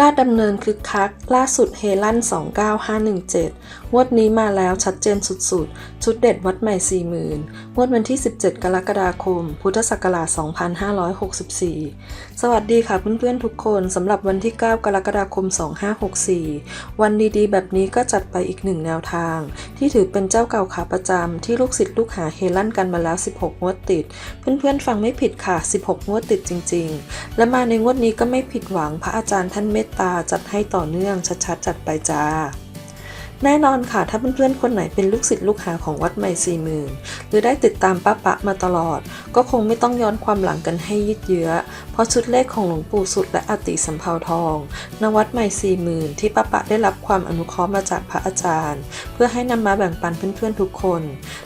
ลาดดำเนินคึกคัก ล่าสุดเฮลัน29517 งวดนี้มาแล้วชัดเจนสุดๆ ชุดเด็ดวัดใหม่ 40,000งวดวันที่ 17 กรกฎาคม พุทธศักราช 2564 สวัสดีค่ะเพื่อนๆทุกคนสำหรับวันที่ 9 กรกฎาคม 2564 วันดีๆ แบบนี้ก็จัดไปอีกหนึ่งแนวทาง ที่ถือเป็นเจ้าเก่าขาประจำที่ลูกศิษย์ลูกหาเฮลั่นกันมาแล้ว 16 งวดติด เพื่อนๆฟังไม่ผิดค่ะ 16 งวดติดจริง ๆ และมาในงวดนี้ก็ไม่ผิดหวังพระอาจารย์ท่านเมตตาจัดให้ต่อเนื่องชัดๆ จัดไปจ้า แน่นอนค่ะ ถ้าเพื่อนๆคนไหนเป็นลูกศิษย์ลูกหาของวัดใหม่สี่หมื่นหรือได้ติดตามป้าปะมาตลอด ก็คงไม่ต้องย้อนความหลังกันให้ยืดเยื้อ เพราะชุดเลขของหลวงปู่สุดและอติสัมภาวทองณวัดใหม่สี่หมื่นที่ป้าปะได้รับความอนุเคราะห์มาจากพระอาจารย์ เพื่อให้นำมาแบ่งปันเพื่อนๆทุกคน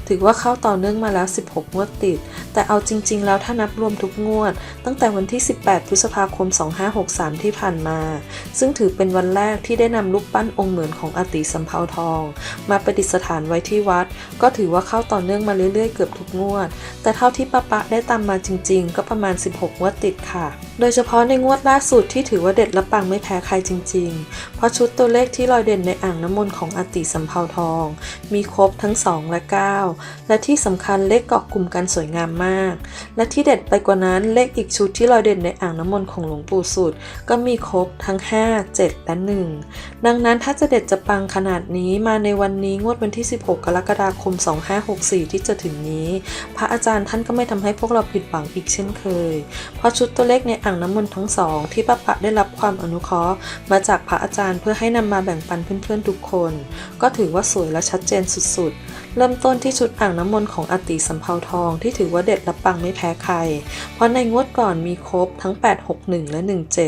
ถือว่าเข้าต่อเนื่องมาแล้ว 16 งวดติด แต่เอาจริง ๆ แล้วถ้านับรวมทุกงวด ตั้งแต่วันที่ 18 พฤษภาคม 2563 ที่ผ่านมา ซึ่งถือเป็นวันแรกที่ได้นำรูปปั้นองค์เหมือนของอติสัมภาวทอง มาประดิษฐานไว้ที่วัด ก็ถือว่าเข้าต่อเนื่องมาเรื่อยๆเกือบทุกงวด แต่เท่าที่ป้าปะได้ตามมาจริง ๆ ก็ประมาณ 16งวดติดค่ะโดยเฉพาะในงวดล่าสุดที่ถือว่าเด็ดและปังไม่แพ้ใครจริงๆ เพราะชุดตัวเลขที่ลอยเด่นในอ่างน้ำมนต์ของอติสัมภาวทอง มีครบทั้ง 2 และ 9 และที่สำคัญเลขเกาะกลุ่มกันสวยงามมาก และที่เด็ดไปกว่านั้นเลขอีกชุดที่ลอยเด่นในอ่างน้ำมนต์ของหลวงปู่สุด ก็มีครบทั้ง 5 7 และ 1 ดังนั้นถ้าจะเด็ดจะปังขนาดนี้มาในวันนี้งวดวันที่ 16 กรกฎาคม 2564 ที่จะถึงนี้ พระอาจารย์ท่านก็ไม่ทำให้พวกเราผิดหวังอีกเช่นเคย เพราะชุดตัวเลขในอ่างน้ำมนต์ทั้งสองที่ป้าปะได้รับความอนุเคราะห์มาจากพระอาจารย์เพื่อให้นำมาแบ่งปันเพื่อนๆทุกคน ก็ถือว่าสวยและชัดเจนสุดๆ เริ่มต้นที่ชุดอ่างน้ำมนต์ของอติสัมภาทองที่ถือว่าเด็ดและปังไม่แพ้ใคร เพราะในงวดก่อนมีครบทั้ง 861 และ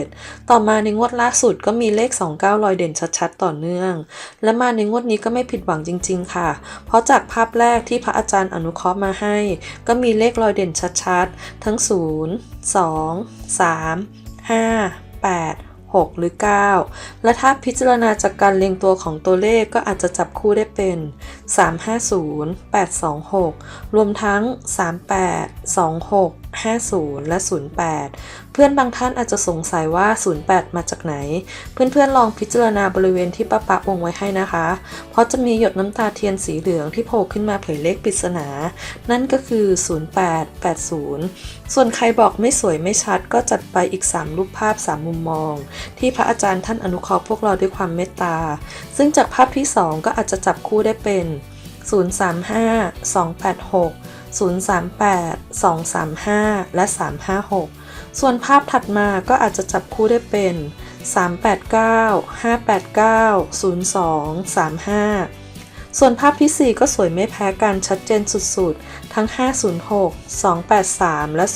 17 ต่อมาในงวดล่าสุดก็มีเลข 29 ลอยเด่นชัดๆ ต่อเนื่อง และมาในงวดนี้ก็ไม่ผิดหวังจริง ๆ ค่ะ เพราะจากภาพแรกที่พระอาจารย์อนุเคราะห์มาให้ ก็มีเลขลอยเด่นชัดๆ ทั้ง 0 2 3 5 8 6 หรือ 9 และถ้าพิจารณาจากการเรียงตัวของตัวเลขก็อาจจะจับคู่ได้เป็น350 826 รวมทั้ง 38 26 50 และ 08 เพื่อนบางท่านอาจจะสงสัยว่า 08 มาจากไหน เพื่อนๆลองพิจารณาบริเวณที่ป้าปะวงไว้ให้นะคะ เพราะจะมีหยดน้ำตาเทียนสีเหลืองที่โผล่ขึ้นมาเผยเลขปริศนา นั่นก็คือ 0880 ส่วนใครบอกไม่สวยไม่ชัดก็จัดไปอีก 3 รูปภาพ 3 มุมมอง ที่พระอาจารย์ท่านอนุเคราะห์พวกเราด้วยความเมตตา ซึ่งจากภาพที่ 2 ก็อาจจะจับคู่ได้เป็น 035 286 038 235 และ 356 ส่วนภาพถัดมาก็อาจจะจับคู่ได้เป็น 389 589 02 35 ส่วนภาพที่ 4 ก็สวยไม่แพ้กันชัดเจนสุดๆ ทั้ง 506 283 และ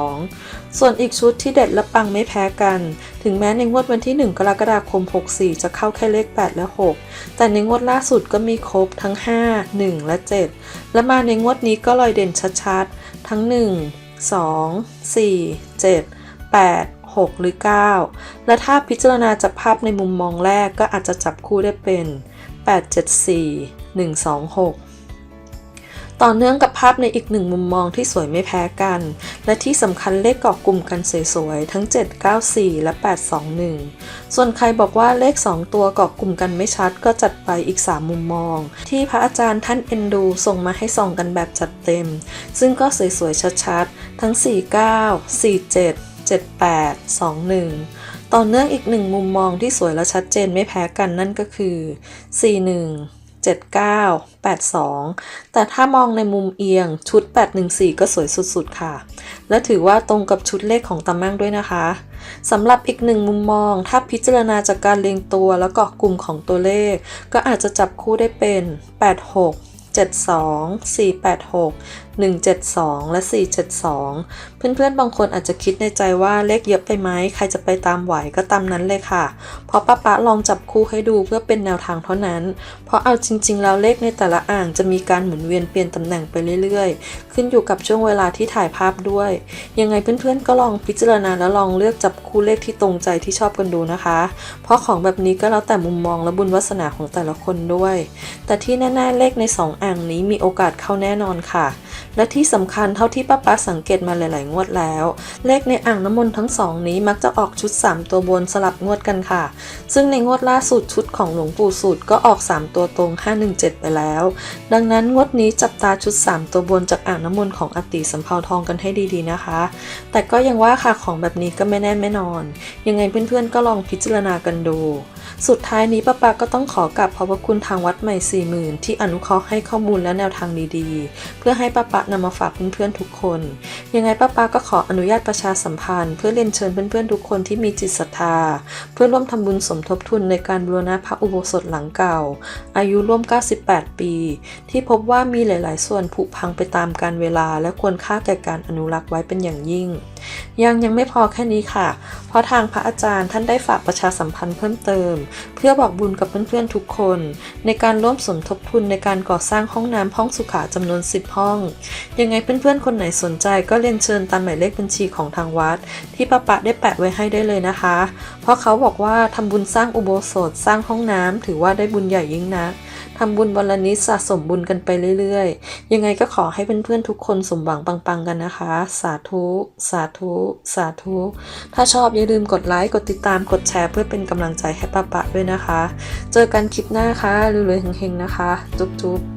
062 ส่วนอีกชุดที่เด็ดและปังไม่แพ้กัน ถึงแม้ในงวดวันที่ 1 กรกฎาคม 64 จะเข้าแค่เลข 8 และ 6 แต่ในงวดล่าสุดก็มีครบทั้ง 5 1 และ 7 และมาในงวดนี้ก็ลอยเด่นชัดๆ ทั้ง 1 2 4 7 8 6 หรือ 9 และถ้าพิจารณาจากภาพในมุมมองแรกก็อาจจะจับคู่ได้เป็น 874 126 ต่อเนื่องกับภาพในอีกหนึ่งมุมมองที่สวยไม่แพ้กัน และที่สำคัญเลขเกาะกลุ่มกันสวยๆ ทั้ง 794 และ 821 ส่วนใครบอกว่าเลข 2 ตัวเกาะกลุ่มกันไม่ชัดก็จัดไปอีก 3 มุมมอง ที่พระอาจารย์ท่านเอ็นดูส่งมาให้ส่องกันแบบจัดเต็ม ซึ่งก็สวยๆชัดๆ ทั้ง 49 47 78 21 ต่อเนื่องอีกหนึ่งมุมมองที่สวยและชัดเจนไม่แพ้กันนั่นก็คือ 41 79 82 แต่ถ้ามองในมุมเอียงชุด 814 ก็สวยสุดๆ ค่ะ และถือว่าตรงกับชุดเลขของตามั่งด้วยนะคะสำหรับอีกหนึ่งมุมมอง ถ้าพิจารณาจากการเรียงตัวและเกาะกลุ่มของตัวเลข ก็อาจจะจับคู่ได้เป็น 86 72 486 172 และ 472 เพื่อนๆ บางคนอาจจะคิดในใจว่าเลขเยอะไปไหม ใครจะไปตามไหวก็ตามนั้นเลยค่ะ เพราะป้าป๊าลองจับคู่ให้ดูเพื่อเป็นแนวทางเท่านั้น เพราะเอาจริง ๆ แล้วเลขในแต่ละอ่างจะมีการหมุนเวียนเปลี่ยนตำแหน่งไปเรื่อยๆ ขึ้นอยู่กับช่วงเวลาที่ถ่ายภาพด้วย ยังไงเพื่อนๆ ก็ลองพิจารณาแล้วลองเลือกจับคู่เลขที่ตรงใจที่ชอบกันดูนะคะ เพราะของแบบนี้ก็แล้วแต่มุมมองและบุญวาสนาของแต่ละคนด้วย แต่ที่แน่ๆเลขใน 2 อ่างนี้มีโอกาสเข้าแน่นอนค่ะ และที่สำคัญเท่าที่ป้าป๊าสังเกตมาหลาย ๆ งวดแล้ว เลขในอ่างน้ำมนต์ทั้งสองนี้มักจะออกชุด 3 ตัวบนสลับงวดกันค่ะ ซึ่งในงวดล่าสุดชุดของหลวงปู่สูตรก็ออก 3 ตัวตรง 517 ไปแล้ว ดังนั้นงวดนี้จับตาชุด 3 ตัวบนจากอ่างน้ำมนต์ของอติสำเภาทองกันให้ดี ๆ นะคะ แต่ก็ยังว่าค่ะของแบบนี้ก็ไม่แน่ไม่นอน ยังไงเพื่อน ๆ ก็ลองพิจารณากันดู สุดท้ายนี้ป้าปาก็ต้องขอกราบขอบพระคุณทางวัดใหม่สี่หมื่นที่อนุเคราะห์ให้ข้อมูลและแนวทางดีๆ เพื่อให้ป้าปานำมาฝากเพื่อนๆทุกคน ยังไงป้าปาก็ขออนุญาตประชาสัมพันธ์ เพื่อเรียนเชิญเพื่อนๆทุกคนที่มีจิตศรัทธา เพื่อร่วมทำบุญสมทบทุนในการบูรณะพระอุโบสถหลังเก่า อายุร่วม 98 ปี ที่พบว่ามีหลาย ๆ ส่วนผุพังไปตามกาลเวลา และควรค่าแก่การอนุรักษ์ไว้เป็นอย่างยิ่ง ยังยังไม่พอแค่นี้ค่ะ เพราะทางพระอาจารย์ท่านได้ฝากประชาสัมพันธ์เพิ่มเติม พื่อบอกบุญกับเพื่อนๆทุกคน ในการร่วมสมทบทุนในการก่อสร้างห้องน้ำห้องสุขาจำนวน 10 ห้อง ยังไงเพื่อนๆคนไหนสนใจก็เรียนเชิญตามหมายเลขบัญชีของทางวัด ที่ป้าปะได้แปะไว้ให้ได้เลยนะคะ เพราะเขาบอกว่าทำบุญสร้างอุโบสถสร้างห้องน้ำถือว่าได้บุญใหญ่ยิ่งนักทำบุญวันละนิดสะสมบุญกันไปเรื่อยๆ ยังไงก็ขอให้เพื่อนๆทุกคนสมหวังปังๆกันนะคะ สาธุ สาธุ สาธุ ถ้าชอบอย่าลืมกดไลค์ กดติดตาม กดแชร์เพื่อเป็นกำลังใจให้ป้าปะด้วยนะคะ เจอกันคลิปหน้าค่ะรวยๆเฮงๆนะคะ จุ๊บๆ